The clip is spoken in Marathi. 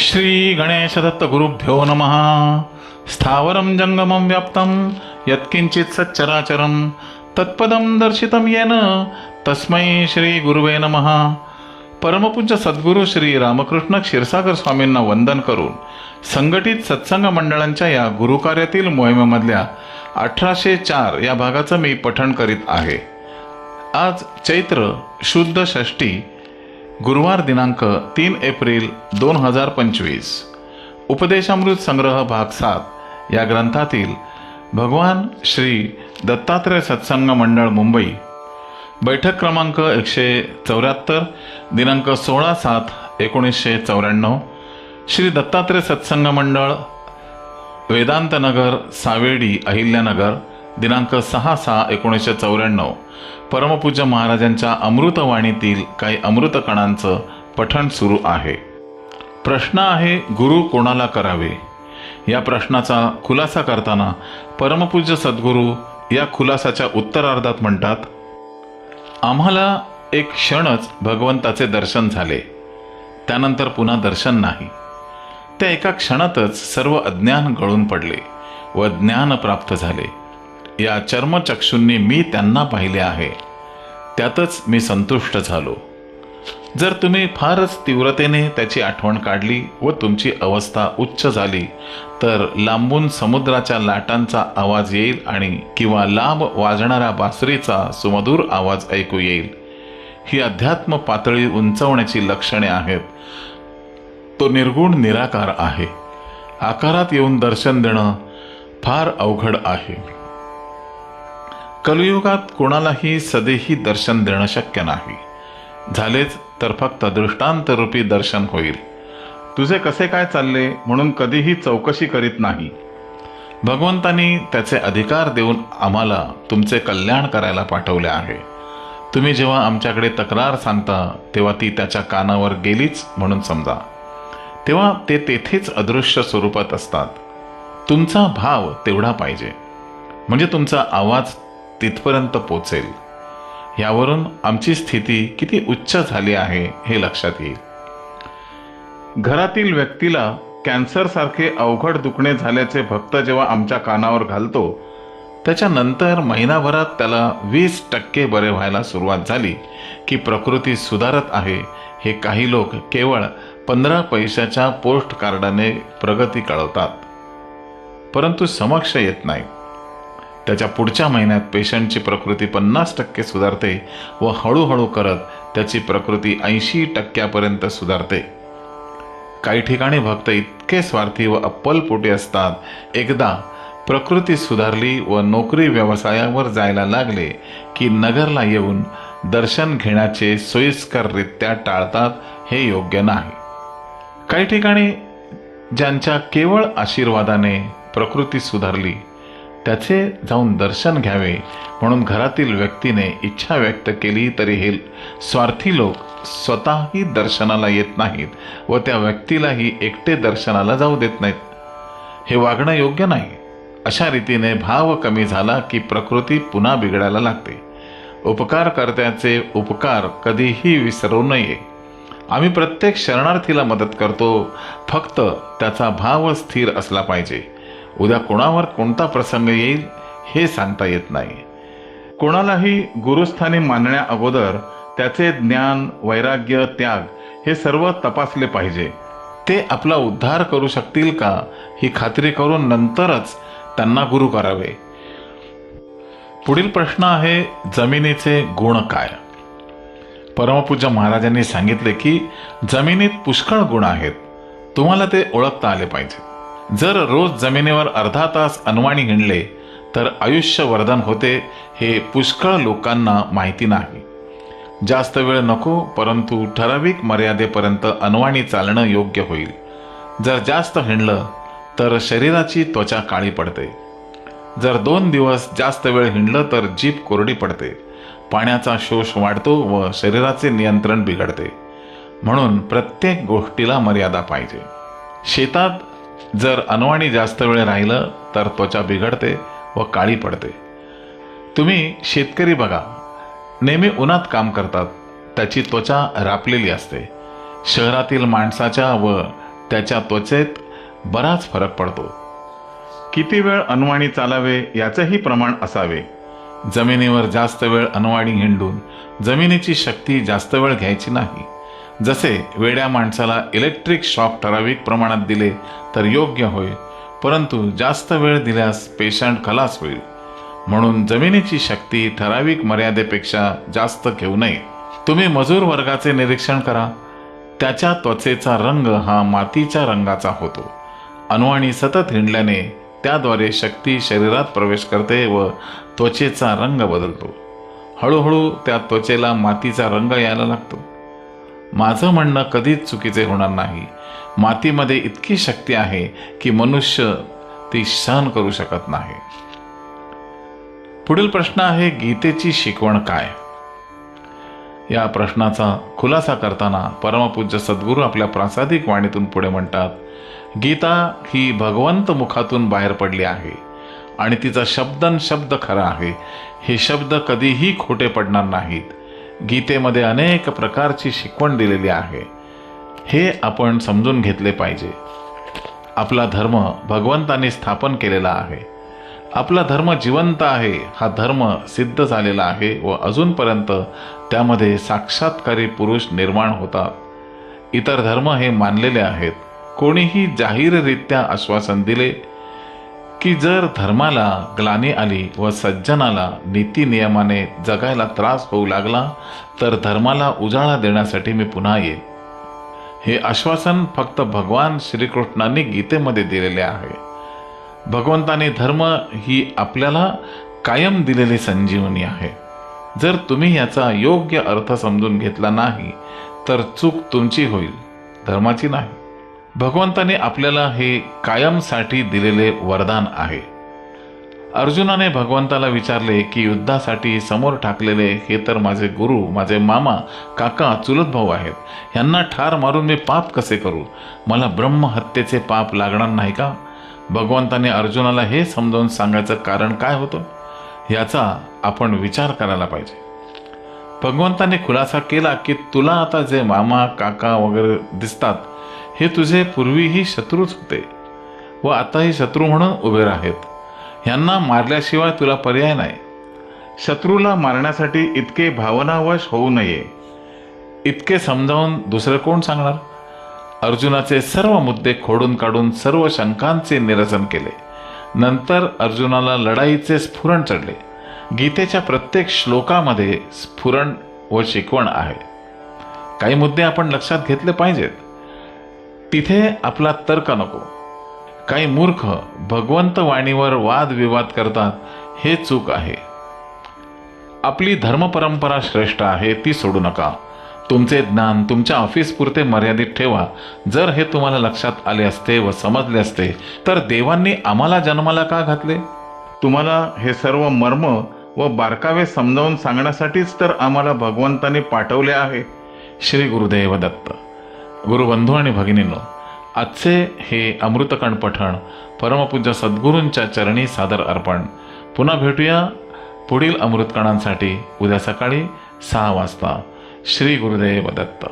श्री गणेशदत्त गुरुभ्यो नमः। स्थावरं जङ्गमं व्याप्तं यत्किञ्चित् सच्चराचरं तत्पदं दर्शितं येन तस्मै श्री गुरुवे नमः। परमपूज्य सद्गुरू श्री रामकृष्ण क्षीरसागर स्वामींना वंदन करून संघटित सत्संग मंडळांच्या या गुरुकार्यातील मोहिमेमधल्या अठराशे चार या भागाचं मी पठण करीत आहे. आज चैत्र शुद्ध षष्टी गुरुवार दिनांक तीन एप्रिल दोन हजार पंचवीस. उपदेशामृत संग्रह भाग सात या ग्रंथातील भगवान श्री दत्तात्रय सत्संग मंडळ मुंबई. बैठक क्रमांक एकशे चौऱ्याहत्तर दिनांक सोळा सात एकोणीसशे चौऱ्याण्णव. श्री दत्तात्रय सत्संग मंडळ वेदांतनगर सावेडी अहिल्यानगर दिनांक सहा सहा एकोणीसशे चौऱ्याण्णव. परमपूज्य महाराजांच्या अमृतवाणीतील काही अमृतकणांचं पठण सुरू आहे. प्रश्न आहे गुरु कोणाला करावे? या प्रश्नाचा खुलासा करताना परमपूज्य सद्गुरू या खुलासाच्या उत्तरार्धात म्हणतात आम्हाला एक क्षणच भगवंताचे दर्शन झाले. त्यानंतर पुन्हा दर्शन नाही. त्या एका क्षणातच सर्व अज्ञान गळून पडले व ज्ञान प्राप्त झाले. या चर्मचक्षूंनी मी त्यांना पाहिले आहे. त्यातच मी संतुष्ट झालो. जर तुम्ही फारच तीव्रतेने त्याची आठवण काढली व तुमची अवस्था उच्च झाली तर लांबून समुद्राच्या लाटांचा आवाज येईल आणि किंवा लांब वाजणाऱ्या बासरीचा सुमधूर आवाज ऐकू येईल. ही अध्यात्म पातळी उंचवण्याची लक्षणे आहेत. तो निर्गुण निराकार आहे. आकारात येऊन दर्शन देणं फार अवघड आहे. कलियुगात कोणालाही सदेही दर्शन देणं शक्य नाही. झालेच तर फक्त दृष्टांतरूपी दर्शन होईल. तुझे कसे काय चालले म्हणून कधीही चौकशी करीत नाही. भगवंतांनी त्याचे अधिकार देऊन आम्हाला तुमचे कल्याण करायला पाठवले आहे. तुम्ही जेव्हा आमच्याकडे तक्रार सांगता तेव्हा ती त्याच्या कानावर गेलीच म्हणून समजा. तेव्हा ते तेथेच अदृश्य स्वरूपात असतात. तुमचा भाव तेवढा पाहिजे. म्हणजे तुमचा आवाज तिथपर्यंत पोचेल. यावरून आमची स्थिती किती उच्च झाली आहे हे लक्षात येईल. घरातील व्यक्तीला कॅन्सरसारखे अवघड दुखणे झाल्याचे भक्त जेव्हा आमच्या कानावर घालतो त्याच्यानंतर महिनाभरात त्याला वीस टक्के बरे व्हायला सुरुवात झाली की प्रकृती सुधारत आहे. हे काही लोक केवळ पंधरा पैशाच्या पोस्ट कार्डाने प्रगती कळवतात. परंतु समक्ष येत नाही. त्याच्या पुढच्या महिन्यात पेशंटची प्रकृती पन्नास टक्के सुधारते व हळूहळू करत त्याची प्रकृती ऐंशी टक्क्यापर्यंत सुधारते. काही ठिकाणी भक्त इतके स्वार्थी व अप्पलपोटी असतात. एकदा प्रकृती सुधारली व नोकरी व्यवसायावर जायला लागले की नगरला येऊन दर्शन घेण्याचे सोयीस्कररित्या टाळतात हे योग्य नाही. काही ठिकाणी ज्यांच्या केवळ आशीर्वादाने प्रकृती सुधारली त्याचे जाऊन दर्शन घ्यावे. म्हणून घरातील व्यक्तीने इच्छा व्यक्त केली तरी हे स्वार्थी लोक स्वतःही दर्शनाला येत नाहीत व त्या व्यक्तीलाही एकटे दर्शनाला जाऊ देत नाहीत. हे वागणं योग्य नाही. अशा रीतीने भाव कमी झाला की प्रकृती पुन्हा बिघडायला लागते. उपकारकर्त्याचे उपकार कधीही विसरू नये. आम्ही प्रत्येक शरणार्थीला मदत करतो. फक्त त्याचा भाव स्थिर असला पाहिजे. उद्या कोणावर कोणता प्रसंग येईल हे सांगता येत नाही. कोणालाही गुरुस्थानी मानण्या अगोदर त्याचे ज्ञान वैराग्य त्याग हे सर्व तपासले पाहिजे. ते आपला उद्धार करू शकतील का ही खात्री करून नंतरच त्यांना गुरु करावे. पुढील प्रश्न आहे जमिनीचे गुण काय? परमपूज्य महाराजांनी सांगितले की जमिनीत पुष्कळ गुण आहेत. तुम्हाला ते ओळखता आले पाहिजे जर रोज जमिनीवर अर्धा तास अनवाणी हिंडले तर आयुष्य वर्धन होते हे पुष्कळ लोकांना माहिती नाही. जास्त वेळ नको परंतु ठराविक मर्यादेपर्यंत अनवाणी चालणं योग्य होईल. जर जास्त हिंडलं तर शरीराची त्वचा काळी पडते. जर दोन दिवस जास्त वेळ हिंडलं तर जीभ कोरडी पडते. पाण्याचा शोष वाढतो व शरीराचे नियंत्रण बिघडते. म्हणून प्रत्येक गोष्टीला मर्यादा पाहिजे. शेतात जर अनवाणी जास्त वेळ राहिलं तर त्वचा बिघडते व काळी पडते. तुम्ही शेतकरी बघा. नेहमी उन्हात काम करतात. त्याची त्वचा रापलेली असते. शहरातील माणसाच्या व त्याच्या त्वचेत बराच फरक पडतो. किती वेळ अनवाणी चालावे याचंही प्रमाण असावे. जमिनीवर जास्त वेळ अनवाणी हिंडून जमिनीची शक्ती जास्त वेळ घ्यायची नाही. जसे वेड्या माणसाला इलेक्ट्रिक शॉक ठराविक प्रमाणात दिले तर योग्य होईल परंतु जास्त वेळ दिल्यास पेशंट खलास होईल. म्हणून जमिनीची शक्ती ठराविक मर्यादेपेक्षा जास्त घेऊ नये. तुम्ही मजूर वर्गाचे निरीक्षण करा. त्याच्या त्वचेचा रंग हा मातीच्या रंगाचा होतो. अनुवाणी सतत हिंडल्याने त्याद्वारे शक्ती शरीरात प्रवेश करते व त्वचेचा रंग बदलतो. हळूहळू त्या त्वचेला मातीचा रंग यायला लागतो. माझं म्हणणं कधीच चुकीचे होणार नाही. मातीमध्ये इतकी शक्ती आहे की मनुष्य ती सहन करू शकत नाही. पुढील प्रश्न आहे गीतेची शिकवण काय? या प्रश्नाचा खुलासा करताना परमपूज्य सद्गुरू आपल्या प्रासादिक वाणीतून पुढे म्हणतात गीता ही भगवंत मुखातून बाहेर पडली आहे आणि तिचा शब्दन शब्द खरा आहे. हे शब्द कधीही खोटे पडणार नाहीत. गीतेमध्ये अनेक प्रकारची शिकवण दिलेली आहे. हे आपण समजून घेतले पाहिजे. आपला धर्म भगवंताने स्थापन केलेला आहे. आपला धर्म जिवंत आहे हा धर्म सिद्ध झालेला आहे व अजूनपर्यंत त्यामध्ये साक्षात्कारी पुरुष निर्माण होतात. इतर धर्म हे मानलेले आहेत. कोणीही जाहीररित्या आश्वासन दिले की जर धर्माला ग्लानी आली व सज्जनाला नीती नियमाने जगायला त्रास होऊ लागला तर धर्माला उजाळा देण्यासाठी मी पुन्हा येईल हे आश्वासन फक्त भगवान श्रीकृष्णांनी गीतेमध्ये दिलेले आहे. भगवंताने धर्म ही आपल्याला कायम दिलेली संजीवनी आहे. जर तुम्ही याचा योग्य अर्थ समजून घेतला नाही तर चूक तुमची होईल धर्माची नाही. भगवंताने आपल्याला हे कायमसाठी दिलेले वरदान आहे. अर्जुनाने भगवंताला विचारले की युद्धासाठी समोर ठाकलेले हे तर माझे गुरु माझे मामा काका चुलत भाऊ आहेत. यांना ठार मारून मी पाप कसे करू? मला ब्रह्महत्येचे पाप लागणार नाही का? भगवंताने अर्जुनाला हे समजावून सांगायचं कारण काय होतं? याचा आपण विचार करायला पाहिजे. भगवंताने खुलासा केला की तुला आता जे मामा काका वगैरे दिसतात हे तुझे पूर्वीही शत्रूच होते व आताही शत्रू म्हणून उभे राहत. ह्यांना मारल्याशिवाय तुला पर्याय नाही. शत्रूला मारण्यासाठी इतके भावनावश होऊ नये. इतके समजावून दुसरं कोण सांगणार? अर्जुनाचे सर्व मुद्दे खोडून काढून सर्व शंकांचे निरसन केले. नंतर अर्जुनाला लढाईचे स्फुरण चढले. गीतेच्या प्रत्येक श्लोकामध्ये स्फुरण व शिकवण आहे. काही मुद्दे आपण लक्षात घेतले पाहिजेत. तिथे आपला तर्क नको. काही मूर्ख भगवंत वाणीवर वादविवाद करतात हे चूक आहे. आपली धर्मपरंपरा श्रेष्ठ आहे ती सोडू नका. तुमचे ज्ञान तुमच्या ऑफिस पुरते मर्यादित ठेवा. जर हे तुम्हाला लक्षात आले असते व समजले असते तर देवांनी आम्हाला जन्माला का घातले? तुम्हाला हे सर्व मर्म व बारकावे समजावून सांगण्यासाठीच तर आम्हाला भगवंतांनी पाठवले आहे. श्री गुरुदेव दत्त. गुरुबंधू आणि भगिनींनो आजचे हे अमृतकण पठण परमपूज्य सद्गुरूंच्या चरणी सादर अर्पण. पुन्हा भेटूया पुढील अमृतकणांसाठी उद्या सकाळी सहा वाजता. श्री गुरुदेव दत्त.